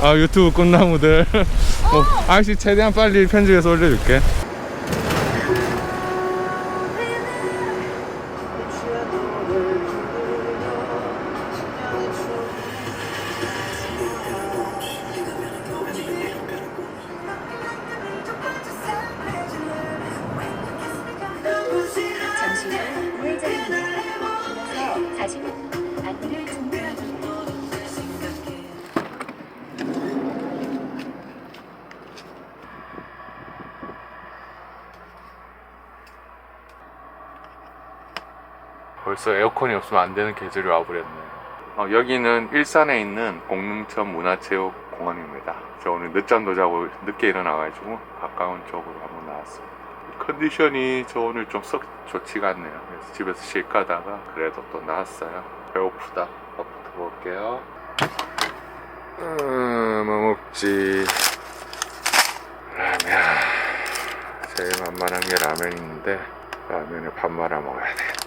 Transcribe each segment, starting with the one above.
아 유튜브 꽃나무들. 뭐 아저씨 최대한 빨리 편집해서 올려줄게 벌써 에어컨이 없으면 안 되는 계절이 와버렸네요. 어, 여기는 일산에 있는 공릉천 문화체육공원입니다. 저 오늘 늦잠도 자고 늦게 일어나가지고 가까운 쪽으로 한번 나왔습니다. 컨디션이 저 오늘 좀 썩 좋지가 않네요. 그래서 집에서 쉴까 하다가 그래도 또 나왔어요. 배고프다. 밥부터 먹을게요. 음, 뭐 먹지? 라면. 제일 만만한 게 라면인데 라면에 밥 말아 먹어야 되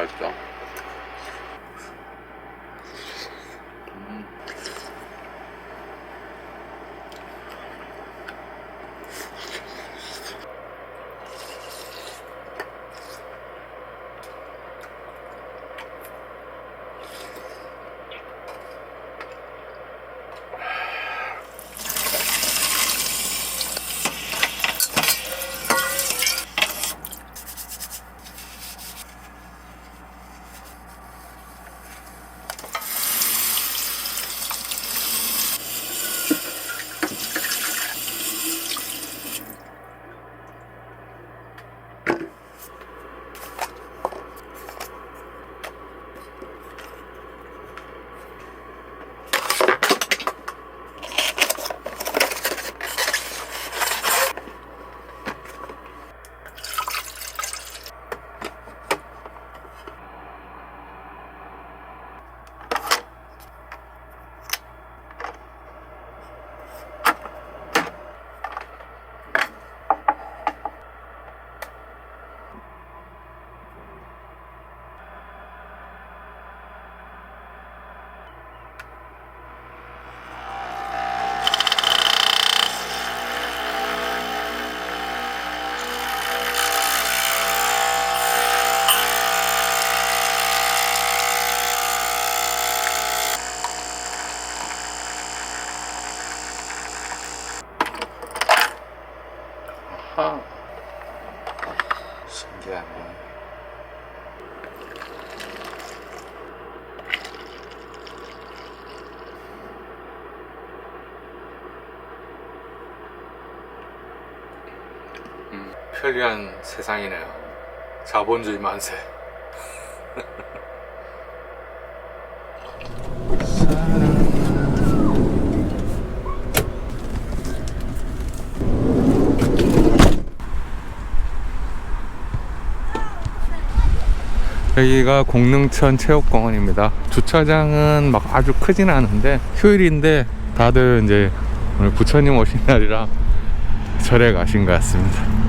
맛있다. 아하. 신기하네. 음, 편리한 세상이네요. 자본주의 만세. 여기가 공릉천 체육공원입니다. 주차장은 막 아주 크진 않은데 휴일인데 다들 이제 오늘 부처님 오신 날이라 절에 가신 것 같습니다.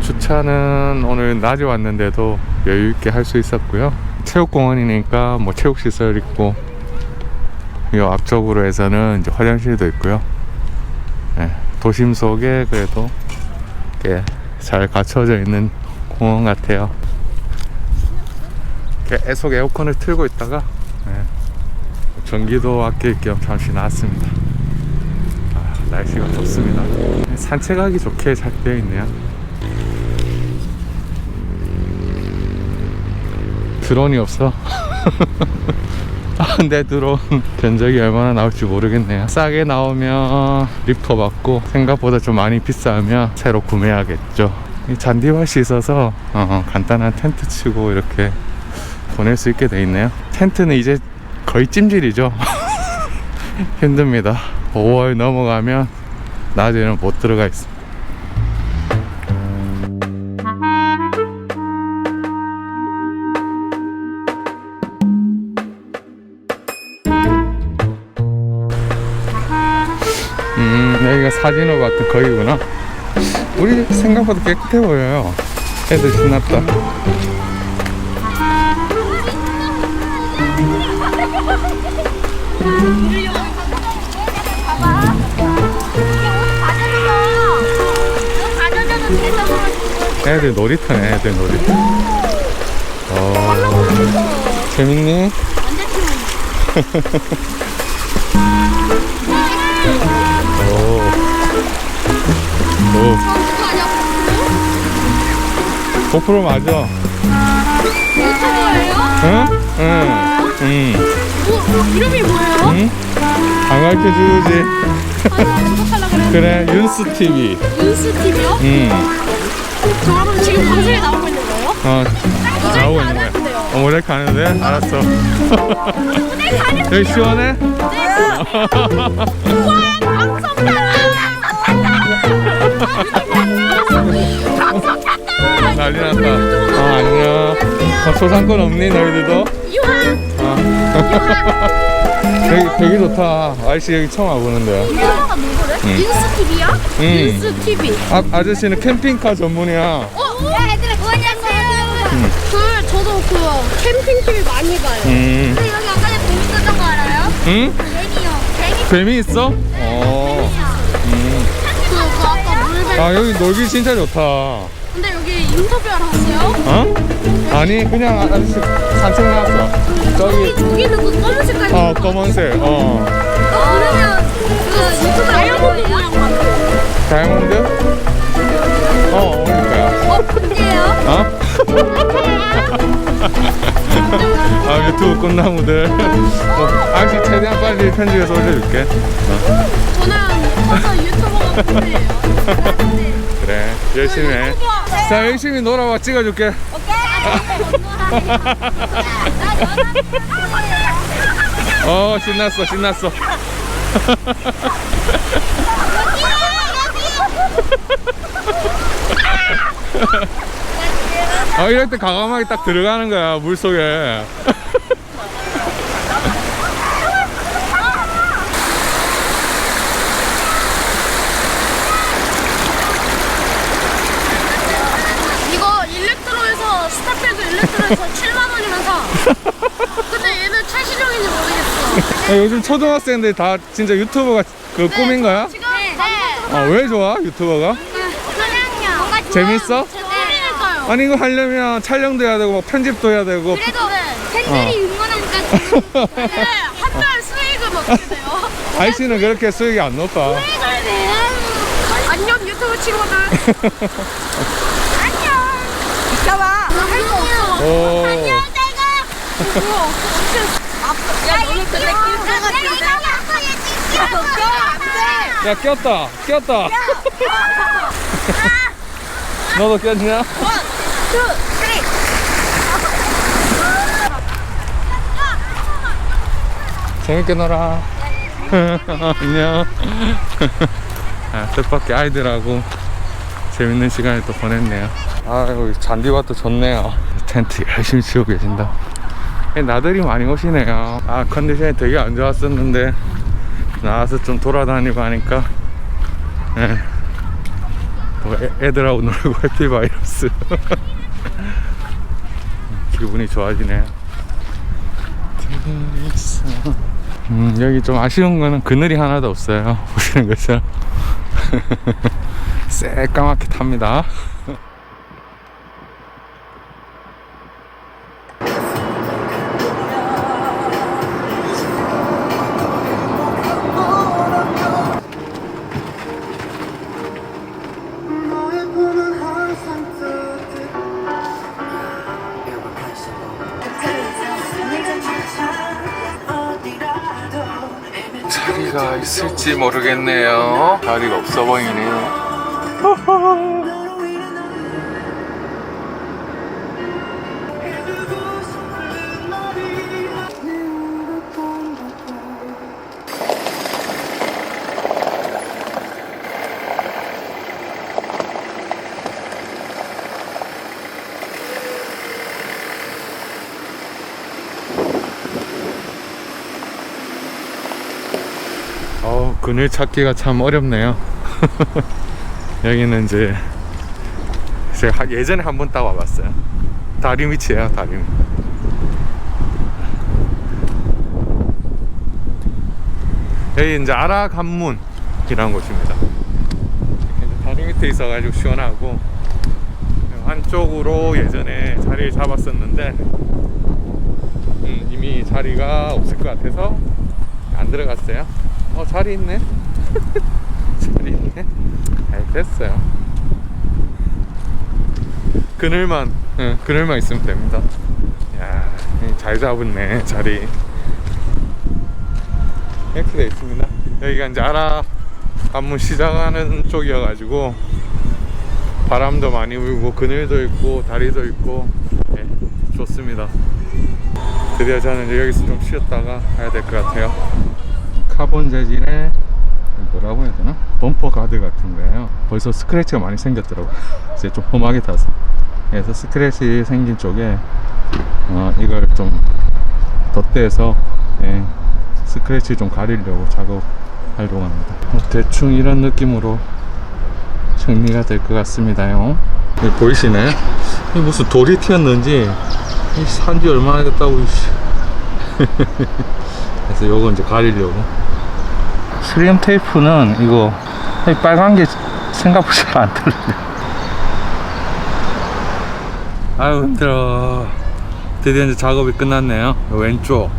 주차는 오늘 낮에 왔는데도 여유 있게 할 수 있었고요. 체육공원이니까 뭐 체육시설 있고 이 앞쪽으로 해서는 이제 화장실도 있고요. 예, 도심 속에 그래도 이렇게 잘 갖춰져 있는 공원 같아요. 계속 에어컨을 틀고 있다가 예, 전기도 아낄 겸 잠시 나왔습니다. 아, 날씨가 덥습니다. 산책하기 좋게 잘 되어 있네요. 드론이 없어. 아, 내 드론 견적이 얼마나 나올지 모르겠네요. 싸게 나오면 리퍼 받고 생각보다 좀 많이 비싸면 새로 구매하겠죠. 이 잔디밭이 있어서 어, 간단한 텐트 치고 이렇게 보낼 수 있게 돼 있네요. 텐트는 이제 거의 찜질이죠. 힘듭니다. 5월 넘어가면 낮에는 못 들어가 있습니다. 여기가 사진호 같은 거기구나. 우리 생각보다 깨끗해 보여요. 애들 신났다. 애들 놀이터네, 애들 놀이터. 어, 재밌니? 고프로 맞아. 응? 응. 응. 이름이 뭐예요? 응? 안 가르쳐 주지. 구독하려 그래. 그래, 윤스 TV. 뉴스 TV요? 응. 저 그럼 지금 방송에 나오고 있는 거예요? 어, 나오고 있는 거야. 어, 모자이크 하는데? 알았어. 여기 시원해? 난리 났다. 어, 안녕. 어, 소상권 없니, 너희들도? 어. 되게, 되게 좋다. 아저씨 여기 처음 와보는데. 유아가 누구래? 응. 뉴스 TV야? 응. 뉴스 TV. 아, 아저씨는 캠핑카 전문이야. 어? 야 얘들아 안녕하세요. 그 저도 그 캠핑 TV 많이 봐요. 음. 근데 여기 아까 전에 재밌었던 거 알아요? 응? 뱀이요. 뱀이 뱀이 있어? 어. 음. 그, 그 아까 물뱀. 아, 여기 놀기 진짜 좋다. 근데 여기 인터뷰하러 왔어요? 어? 아니 그냥 아저씨 산책 나왔어 저기 여기는 그 검은 색깔. 어 검은색 어 그러면 그 유튜브 다이아몬드랑 같은. 다이아몬드? 어 어울릴 거야 어 근데요? 어? 아 유튜브 꽃나무들 뭐, 아저씨 최대한 빨리 편집해서 올려줄게 저는 가서 유튜버가 꿈이에요. 그래 열심히 해 자 열심히 놀아봐. 찍어줄게. 어 신났어 신났어. 아 이럴 때 과감하게 딱 들어가는 거야 물 속에 이거 일렉트로에서 스타필드 일렉트로에서 7만 원이면 사. 근데 얘는 최신형인지 모르겠어. 야, 요즘 초등학생들 다 진짜 유튜버가 그 꿈인 거야? 지금 네. 아 왜 좋아 유튜버가? 그냥요. 뭔가 재밌어? 재밌어요. 아니 이거 하려면 촬영도 해야 되고 막 편집도 해야 되고 그래도 어. 팬들이 응원하니까. 근데 한달 수익은 어떻게 돼요? 아이씨는 그렇게 수익이 안 높아 안녕 유튜브 친구들. 안녕. 봐봐. 할거 없어. 오 뭐야? 야, 너는 근데 길가 같은데? 야, 너 껴, 안 돼! 야 꼈다. 꼈다. 너도 꼈냐? 재밌게 놀아. 안녕. 아, 뜻밖의 아이들하고 재밌는 시간을 또 보냈네요 아유 잔디밭도 좋네요 텐트 열심히 치고 계신다 나들이 많이 오시네요 아 컨디션이 되게 안 좋았었는데 나와서 좀 돌아다니고 하니까 예. 또 애, 애들하고 놀고 해피바이러스 기분이 좋아지네요 음, 여기 좀 아쉬운 거는 그늘이 하나도 없어요. 보시는 것처럼. 새까맣게 탑니다. 자리가 있을지 모르겠네요. 자리가 없어 보이네요. 어, 그늘 찾기가 참 어렵네요. 여기는 이제 제가 한- 예전에 한 번 따와 봤어요. 다리 밑이에요, 다리 밑. 여기 이제 아라간문이라는 곳입니다. 다리 밑에 있어가지고 시원하고 한쪽으로 예전에 자리를 잡았었는데 음, 이미 자리가 없을 것 같아서 안 들어갔어요. 어 자리 있네. 자리 있네. 잘 됐어요. 그늘만, 응, 그늘만 있으면 됩니다. 야, 잘 잡았네 자리. 이렇게 돼 있습니다. 여기가 이제 아라 관문 시작하는 쪽이어가지고 바람도 많이 불고 그늘도 있고 다리도 있고 네, 좋습니다. 드디어 저는 여기서 좀 쉬었다가 가야 될 것 같아요. 카본 재질의 뭐라고 해야 되나? 범퍼 가드 같은 거예요. 벌써 스크래치가 많이 생겼더라고요. 이제 좀 험하게 타서. 그래서 스크래치 생긴 쪽에 어, 이걸 좀 덧대서 예, 스크래치 좀 가리려고 작업하려고 합니다. 뭐 대충 이런 느낌으로 정리가 될 것 같습니다요. 보이시나요? 이 무슨 돌이 튀었는지 산지 얼마나 됐다고. 그래서 요거 이제 가리려고 3M 테이프는 이거 이 빨간 게 생각보다 잘안 털리네 아유 힘들어. 드디어 이제 작업이 끝났네요. 요 왼쪽.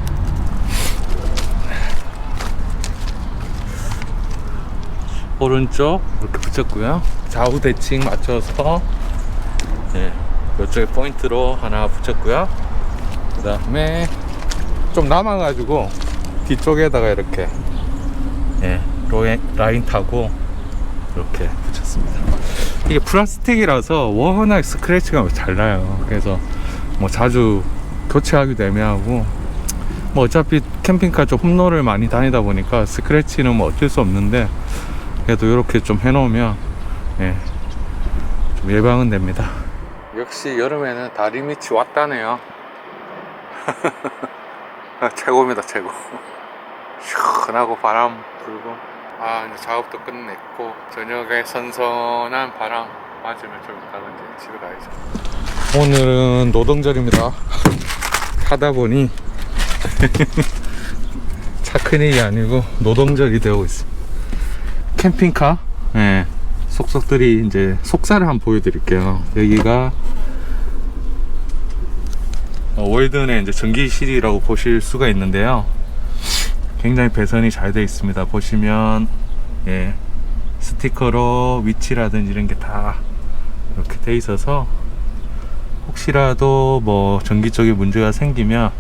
오른쪽. 이렇게 붙였고요. 좌우 대칭 맞춰서 네, 이쪽에 포인트로 하나 붙였고요. 그 다음에 좀 남아가지고 뒤쪽에다가 이렇게 예, 로에, 라인 타고 이렇게 붙였습니다. 이게 플라스틱이라서 워낙 스크래치가 잘 나요. 그래서 뭐 자주 교체하기도 애매하고 뭐 어차피 캠핑카 좀 홈로를 많이 다니다 보니까 스크래치는 뭐 어쩔 수 없는데 그래도 이렇게 좀 해놓으면 예, 좀 예방은 됩니다. 역시 여름에는 다리 밑이 왔다네요. 아, 최고입니다, 최고. 시원하고 바람 불고 아 이제 작업도 끝냈고 저녁에 선선한 바람 맞으면 좀 이따가 이제 집에 가야죠. 오늘은 노동절입니다. 하다 보니 차 큰 일이 아니고 노동절이 되고 있습니다. 캠핑카? 예 속속들이 이제 속살을 한번 보여드릴게요. 여기가 어, 월든의 이제 전기실이라고 보실 수가 있는데요 굉장히 배선이 잘 되어 있습니다. 보시면 예, 스티커로 위치라든지 이런 게 다 이렇게 돼 있어서 혹시라도 뭐 전기적인 문제가 생기면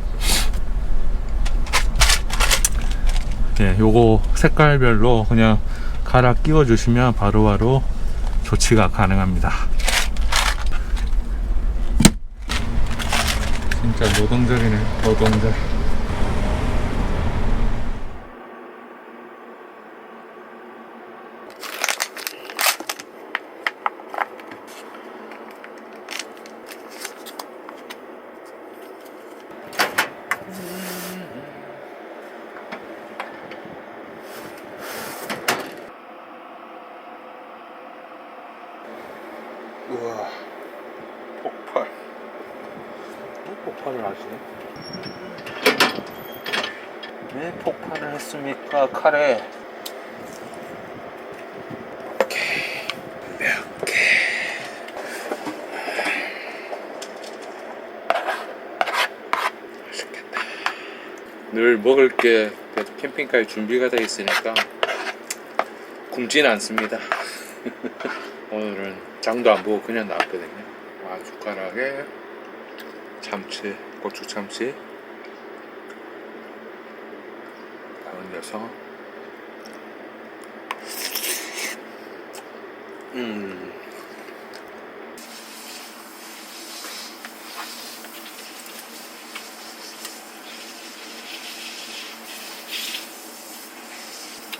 예, 요거 색깔별로 그냥 갈아 끼워 주시면 바로바로 조치가 가능합니다. 진짜 노동절이네, 노동절. 우와. 폭발. 왜 폭발을 하지? 왜 폭발을 했습니까? 카레 오케이 몇 개 맛있겠다 늘 먹을 게 캠핑카에 준비가 되어 있으니까 굶지는 않습니다. 오늘은 장도 안 보고 그냥 나왔거든요. 와, 숟가락에 참치, 고추 참치. 올려서. 음.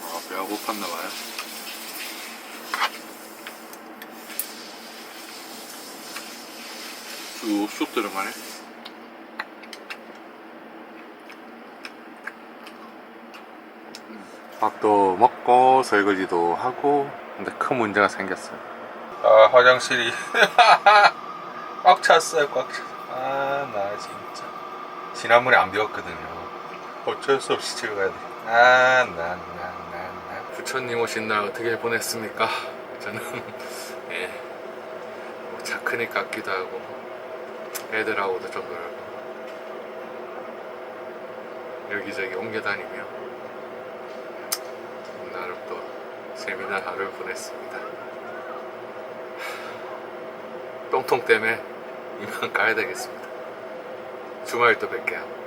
아, 배가 고팠나 봐요. 쑥쑥 들어가네. 밥도 먹고 설거지도 하고 근데 큰 문제가 생겼어요. 아 화장실이 꽉 찼어요 꽉 찼. 아나 진짜 지난번에 안 비웠거든요. 어쩔 수 없이 찍어야 돼. 아난난난 난. 부처님 오신 날 어떻게 보냈습니까? 저는 예. 뭐 차 크니 같기도 하고 애들하고도 좀 놀고 여기저기 옮겨 다니며 나름 또 재미난 하루를 보냈습니다. 똥통 때문에 이만 가야 되겠습니다. 주말 또 뵐게요.